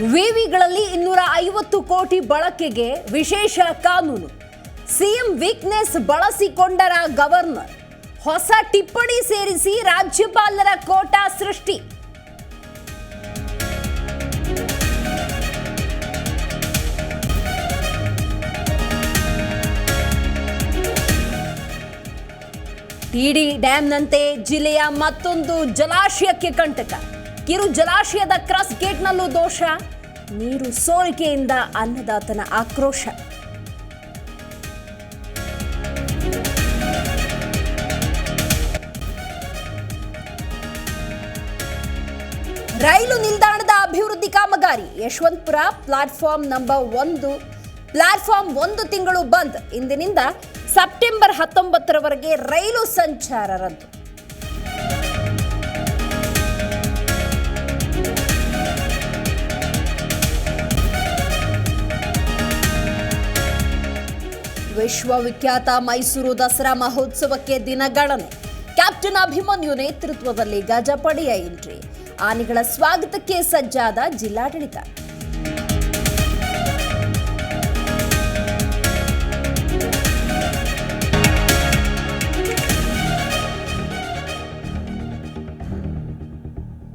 ವಿವಿಗಳಲ್ಲಿ ಇನ್ನೂರ ಐವತ್ತು ಕೋಟಿ ಬಳಕೆಗೆ ವಿಶೇಷ ಕಾನೂನು. ಸಿಎಂ ವೀಕ್ನೆಸ್ ಬಳಸಿಕೊಂಡರ ಗವರ್ನರ್. ಹೊಸ ಟಿಪ್ಪಣಿ ಸೇರಿಸಿ ರಾಜ್ಯಪಾಲರ ಕೋಟಾ ಸೃಷ್ಟಿ. ಟಿಡಿ ಡ್ಯಾಂನಂತೆ ಜಿಲ್ಲೆಯ ಮತ್ತೊಂದು ಜಲಾಶಯಕ್ಕೆ ಕಂಟಕ. ಕಿರು ಜಲಾಶಯದ ಕ್ರಾಸ್ ಗೇಟ್ನಲ್ಲೂ ದೋಷ. ನೀರು ಸೋರಿಕೆಯಿಂದ ಅನ್ನದಾತನ ಆಕ್ರೋಶ. ರೈಲು ನಿಲ್ದಾಣದ ಅಭಿವೃದ್ಧಿ ಕಾಮಗಾರಿ ಯಶವಂತಪುರ ಪ್ಲಾಟ್ಫಾರ್ಮ್ ನಂಬರ್ ಒಂದು. ಪ್ಲಾಟ್ಫಾರ್ಮ್ ಒಂದು ತಿಂಗಳು ಬಂದ್. ಇಂದಿನಿಂದ ಸೆಪ್ಟೆಂಬರ್ ಹತ್ತೊಂಬತ್ತರವರೆಗೆ ರೈಲು ಸಂಚಾರ ರದ್ದು. ವಿಶ್ವವಿಖ್ಯಾತ ಮೈಸೂರು ದಸರಾ ಮಹೋತ್ಸವಕ್ಕೆ ದಿನಗಣನೆ ಕ್ಯಾಪ್ಟನ್ ಅಭಿಮನ್ಯು ನೇತೃತ್ವದಲ್ಲಿ ಗಜಪಡೆಯ ಎಂಟ್ರಿ. ಆನೆಗಳ ಸ್ವಾಗತಕ್ಕೆ ಸಜ್ಜಾದ ಜಿಲ್ಲಾಡಳಿತ.